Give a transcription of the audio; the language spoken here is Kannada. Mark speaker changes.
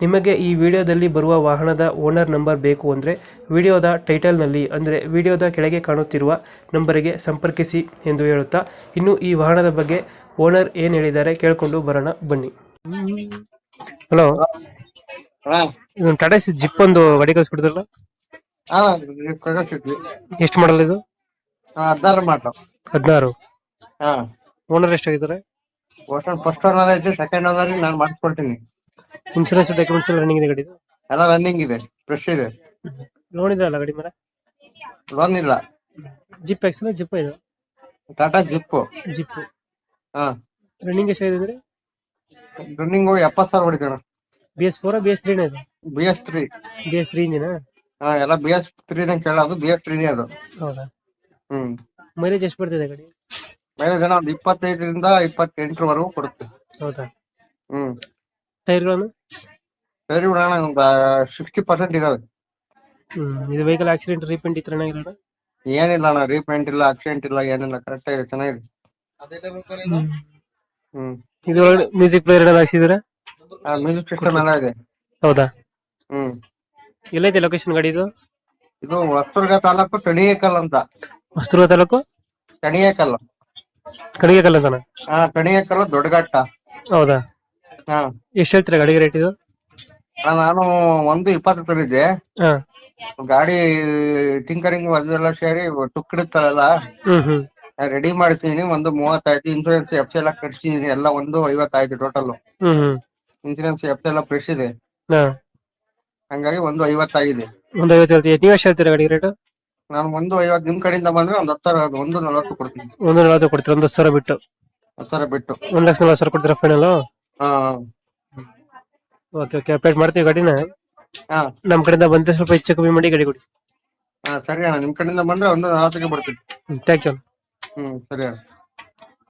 Speaker 1: ನಿಮಗೆ ಈ ವಿಡಿಯೋದಲ್ಲಿ ಬರುವ ವಾಹನದ ಓನರ್ ನಂಬರ್ ಬೇಕು ಅಂದರೆ ವಿಡಿಯೋದ ಟೈಟಲ್ನಲ್ಲಿ ಅಂದರೆ ವಿಡಿಯೋದ ಕೆಳಗೆ ಕಾಣುತ್ತಿರುವ ನಂಬರಿಗೆ ಸಂಪರ್ಕಿಸಿ ಎಂದು ಹೇಳುತ್ತಾ ಇನ್ನು ಈ ವಾಹನದ ಬಗ್ಗೆ ಓನರ್ ಏನು ಹೇಳಿದ್ದಾರೆ ಕೇಳಿಕೊಂಡು ಬರೋಣ ಬನ್ನಿ. ಹಲೋ ಟಾಟಾ ಜಿಪ್ ಒಂದು ಗಾಡಿ ಕಳಿಸ್ಬಿಡ್ತಾರಲ್ಲ ಎಷ್ಟು ಮಾಡಲ್ ಇದು?
Speaker 2: ಹದಿನಾರು ಮಾಟ
Speaker 1: ಹದಿನಾರು. ಓನರ್ ಎಷ್ಟಾಗಿದ್ದಾರೆ?
Speaker 2: ಫಸ್ಟ್ ಓನರ್ ಐತೆ ಸೆಕೆಂಡ್ ಓನರ್ ನಾನು ಮಾಡಿಸ್ಕೊಡ್ತೀನಿ.
Speaker 1: ಇನ್ಸೂರೆನ್ಸ್ ಡಾಕ್ಯುಮೆಂಟ್ಸ್ ಎಲ್ಲ ರನ್ನಿಂಗ್ ಇದೆ ಗಾಡಿ
Speaker 2: ಎಲ್ಲ ರನ್ನಿಂಗ್ ಇದೆ ಫ್ರೆಶ್ ಇದೆ.
Speaker 1: ಲೋನ್ ಇದೆ ಅಲ್ಲ ಗಡಿ ಮೇಲೆ
Speaker 2: ಲೋನ್ ಇಲ್ಲ.
Speaker 1: ಜಿಪ್ ಎಕ್ಸ್ ಜಿಪ್ ಇದು?
Speaker 2: ಟಾಟಾ ಜಿಪ್
Speaker 1: ಜಿಪ್
Speaker 2: ಹಾ.
Speaker 1: ರನ್ನಿಂಗ್ ಎಷ್ಟಾಗಿದೆ
Speaker 2: ರನ್ನಿಂಗ್ ಎಪ್ಪತ್ ಸಾವಿರ ಹೊಡಿತಾನ
Speaker 1: B S four B S ತ್ರೀನೇ ಇದು?
Speaker 2: B S three
Speaker 1: B S three ಇಂಜಿನ
Speaker 2: ಹಾ ಎಲ್ಲ ಬಿ ಎಸ್ ತ್ರೀ ಕೇಳೋದು ಬಿ ಎಸ್ ತ್ರೀನೇ ಅದು.
Speaker 1: ಹೌದಾ?
Speaker 2: ಹ್ಮ್.
Speaker 1: ಮೈಲೇಜ್ ಎಷ್ಟು ಬರ್ತಿದೆ ಗಾಡಿ?
Speaker 2: ಮೈಲೇಜ್ ಒಂದು ಇಪ್ಪತ್ತೈದರಿಂದ ಇಪ್ಪತ್ತೆಂಟರವರೆಗೂ ಕೊಡುತ್ತೆ.
Speaker 1: ಹೌದಾ?
Speaker 2: ಹ್ಮ್.
Speaker 1: ಟೈರ್ಗಳನ್ನು
Speaker 2: ಸರಿ ಬಿಡೋಣ ಸಿಕ್ಸ್ಟಿ ಪರ್ಸೆಂಟ್ ಇದಾವೆ.
Speaker 1: ಹ್ಮ್ ಇದು ವೆಹಿಕಲ್ ಆಕ್ಸಿಡೆಂಟ್ ರೀಪೇಂಟ್ ಈ ತರ ಏನಾಗಿಲ್ಲ
Speaker 2: ಏನಿಲ್ಲ ಅಣ್ಣ ರೀಪೇಂಟ್ ಇಲ್ಲ ಆಕ್ಸಿಡೆಂಟ್ ಇಲ್ಲ ಏನಿಲ್ಲ ಕರೆಕ್ಟ್ ಆಗಿದೆ ಚೆನ್ನಾಗಿದೆ. ಹ್ಮ್.
Speaker 1: ಇದು ಒಳಗಡೆ ಮ್ಯೂಸಿಕ್ ಪ್ಲೇಯರ್ ಏನಾದ್ರು ಹಾಕ್ಸಿದ್ರೆ
Speaker 2: ಮ್ಯೂಸಿಕ್ ಸಿಸ್ಟಮ್ ಎಲ್ಲ ಇದೆ.
Speaker 1: ಹೌದಾ?
Speaker 2: ಹ್ಮ್.
Speaker 1: ಎಲ್ಲೈತೆ ಲೊಕೇಶನ್ ಗಾಡಿ ಇದು?
Speaker 2: ಇದು ಹೊಸದುರ್ಗ ತಾಲೂಕು ಕಣಿಯಕಲ್ ಅಂತ.
Speaker 1: ಹೊಸದುರ್ಗ ತಾಲೂಕು?
Speaker 2: ಕಣಿಯಕಲ್
Speaker 1: ಕಣಿಗೆಕಲ್ಲ ಅಂತಾನ?
Speaker 2: ಹಾ ದೊಡ್ಡ ದೊಡ್ಡಘಟ್ಟ.
Speaker 1: ಹೌದಾ?
Speaker 2: ಹಾ.
Speaker 1: ಎಷ್ಟು ಹೇಳ್ತೀರಾ ಗಾಡಿಗೆ ರೇಟ್ ಇದು?
Speaker 2: ಅಣ್ಣ, ನಾನು ಒಂದು ಇಪ್ಪತ್ತು ತಂದಿದ್ದೆ.
Speaker 1: ಹಾ.
Speaker 2: ಗಾಡಿ ಟಿಂಕರಿಂಗ್ ಅದೆಲ್ಲ ಸೇರಿ ತುಕ್ಕಿಡುತ್ತಲ್ಲ
Speaker 1: ಹ್ಮ್ ಹ್ಮ್.
Speaker 2: ರೆಡಿ ಮಾಡ್ತೀನಿ. ಒಂದು ಮೂವತ್ತಾಯ್ತು ಇನ್ಸೂರೆನ್ಸ್ ಎಫ್ ಎಲ್ಲ ಕಟ್ಸಿದೀನಿ. ಎಲ್ಲ ಒಂದು ಐವತ್ತಾಯ್ತು total
Speaker 1: hmm hmm.
Speaker 2: Insurance FC ಎಲ್ಲ ಫ್ರೆಶ್ ಇದೆ
Speaker 1: ಹಾ.
Speaker 2: ಹಂಗಾಗಿ ಒಂದು ಐವತ್ತಾಗಿದೆ
Speaker 1: ಒಂದು ಐವತ್ತು ಹೇಳ್ತೀವಿ ನೀವು ಎಷ್ಟು ಹೇಳ್ತೀರಾ ಗಾಡಿ ರೇಟ್
Speaker 2: ನಾನು ಒಂದು ಐವತ್ತು ನಿಮ್ ಕಡೆಯಿಂದ ಬಂದ್ರೆ ಒಂದು ಹತ್ತು ಸಾವಿರ ಒಂದು ನಲವತ್ತು ಕೊಡ್ತೀನಿ.
Speaker 1: ಒಂದು ನಲವತ್ತು ಕೊಡ್ತೀರಾ? ಒಂದು ಸಾವಿರ ಬಿಟ್ಟು.
Speaker 2: ಹತ್ತು ಸಾವಿರ ಬಿಟ್ಟು.
Speaker 1: ಒಂದ್ ಲಕ್ಷ ನಲವತ್ತು ಸಾವಿರ ಕೊಡ್ತೀರಾ ಫೈನಲ್ ಓಕೆ ಓಕೆ ಅಪ್ಡೇಟ್ ಮಾಡ್ತೀವಿ ಗಾಡಿನ?
Speaker 2: ಹಾ.
Speaker 1: ನಮ್ಮ ಕಡೆಯಿಂದ ಬಂದ್ರೆ ಸ್ವಲ್ಪ ಹೆಚ್ಚು ಕಮ್ಮಿ ಮಾಡಿ ಗಾಡಿ ಕೊಡಿ.
Speaker 2: ಹಾ ಸರಿ ಅಣ್ಣ. ನಿಮ್ ಕಡೆಯಿಂದ ಬಂದ್ರೆ ಒಂದು ನಲವತ್ತಿಗೆ ಬರ್ತೀನಿ
Speaker 1: ಥ್ಯಾಂಕ್ ಯು
Speaker 2: ಹ್ಮ್ ಸರಿ ಅಣ್ಣ.